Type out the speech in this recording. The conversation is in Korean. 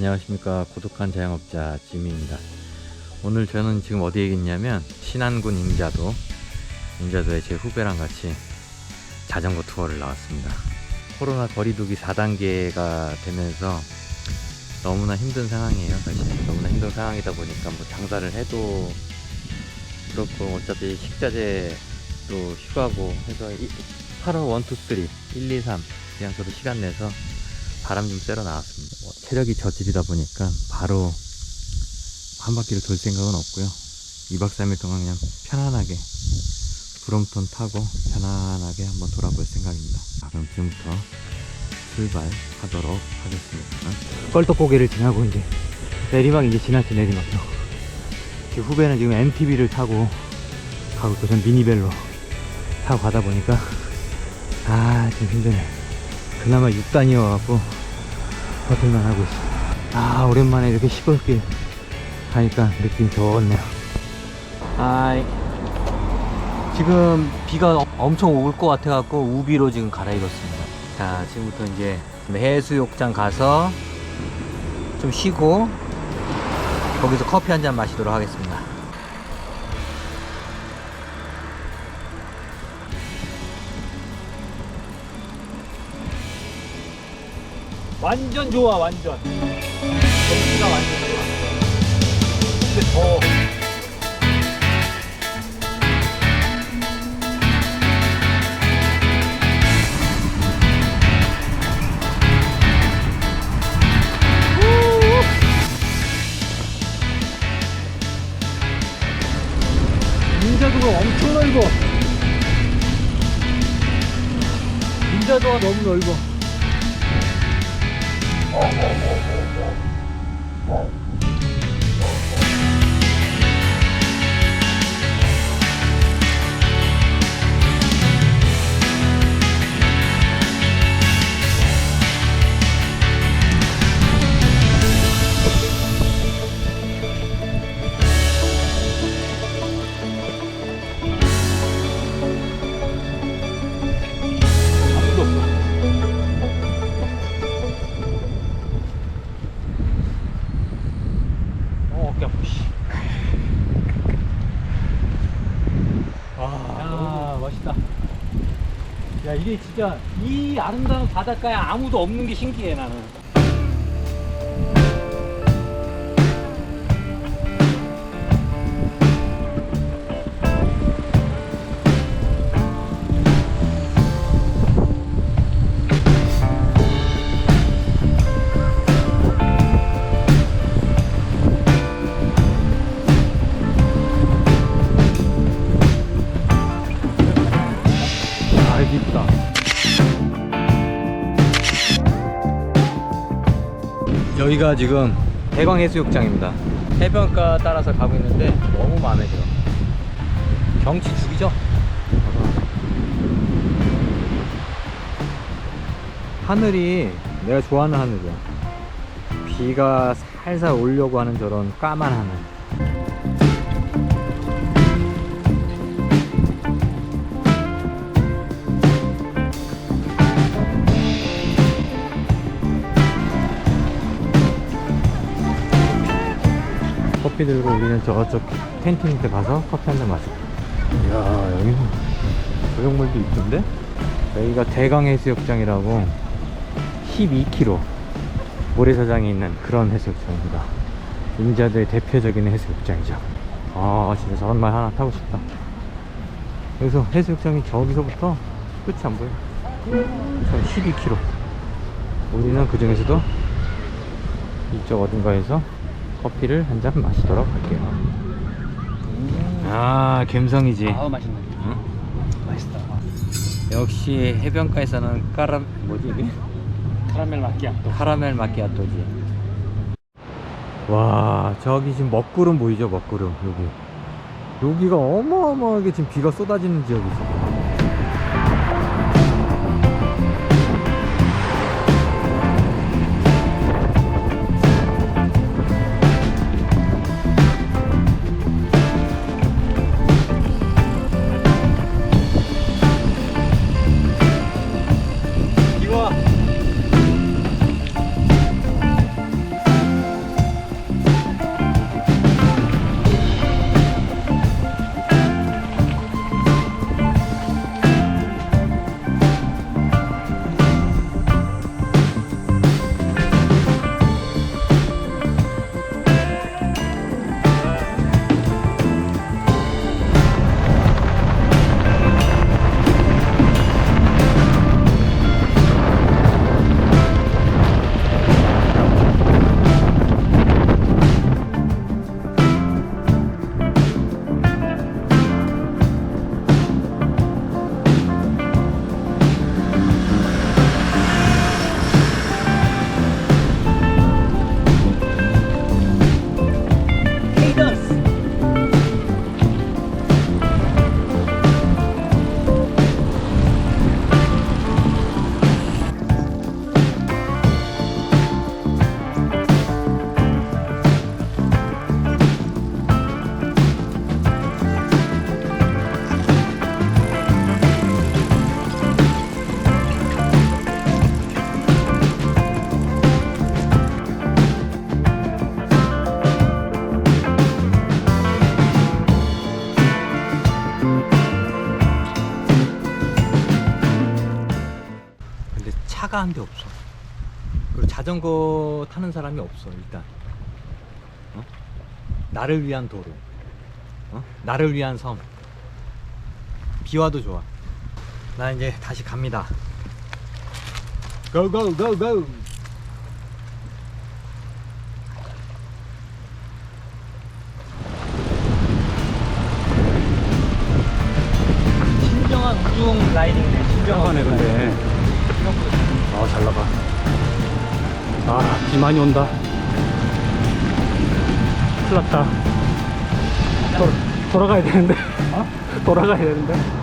안녕하십니까. 고독한 자영업자 지미입니다. 오늘 저는 지금 어디에 있냐면 신안군 임자도 임자도에 제 후배랑 같이 자전거 투어를 나왔습니다. 코로나 거리두기 4단계가 되면서 너무나 힘든 상황이에요 사실. 너무나 힘든 상황이다 보니까 뭐 장사를 해도 그렇고 어차피 식자재도 휴가고 해서 8월 1, 2, 3 1, 2, 3 그냥 저도 시간 내서 바람 좀 쐬러 나왔습니다. 뭐 체력이 저질이다 보니까 바로 한 바퀴를 돌 생각은 없고요. 2박 3일 동안 그냥 편안하게 브롬톤 타고 편안하게 한번 돌아볼 생각입니다. 자, 그럼 지금부터 출발하도록 하겠습니다. 껄떡고개를 지나고 이제 내리막 이제 지났지 내리막도. 제 후배는 지금 MTB를 타고 가고 있고 전 미니벨로 타고 가다 보니까 아 좀 힘드네. 그나마 6단이어갖고 버틸만 하고 있어. 아, 오랜만에 이렇게 시골길 가니까 느낌 좋네요. 아이. 지금 비가 어- 엄청 올 것 같아 갖고 우비로 지금 갈아입었습니다. 자, 지금부터 이제 해수욕장 가서 좀 쉬고 거기서 커피 한 잔 마시도록 하겠습니다. 완전 좋아 완전. 경치가 완전 좋아. 근데 더. 인자도가 엄청 넓어. 인자도가 너무 넓어 아, 멋있다. 야, 이게 진짜 이 아름다운 바닷가에 아무도 없는 게 신기해, 나는. 이쁘다. 여기가 지금 대광해수욕장입니다. 해변가 따라서 가고 있는데 너무 마음에 들어. 경치 죽이죠? 하늘이 내가 좋아하는 하늘이야. 비가 살살 오려고 하는 저런 까만 하늘. 커피 들고 우리는 저쪽 텐트 밑에 가서 커피 한 잔 마시고 이야 여기는 조형물도 이쁜데? 여기가 대강해수욕장이라고 12km 모래사장이 있는 그런 해수욕장입니다. 임자도의 대표적인 해수욕장이죠. 아 진짜 저런 말 하나 타고 싶다. 여기서 해수욕장이 저기서부터 끝이 안 보여. 전 12km 우리는 그 중에서도 이쪽 어딘가에서 커피를 한 잔 마시도록 할게요. 아, 감성이지. 아, 맛있네. 응? 맛있다. 역시 해변가에서는 까라 뭐지 이게? 카라멜 마끼아또. 카라멜 마키아토지. 와, 저기 지금 먹구름 보이죠? 먹구름 여기. 여기가 어마어마하게 지금 비가 쏟아지는 지역이죠. 차가 한 대 없어. 그리고 자전거 타는 사람이 없어 일단. 어? 나를 위한 도로. 어? 나를 위한 섬. 비 와도 좋아. 나 이제 다시 갑니다. Go go go go. 신정한 우중 라이딩이네. 신정한 나가네, 근데. 잘 나가. 아, 비 많이 온다. 큰일 났다. 돌, 돌아가야 되는데. 돌아가야 되는데.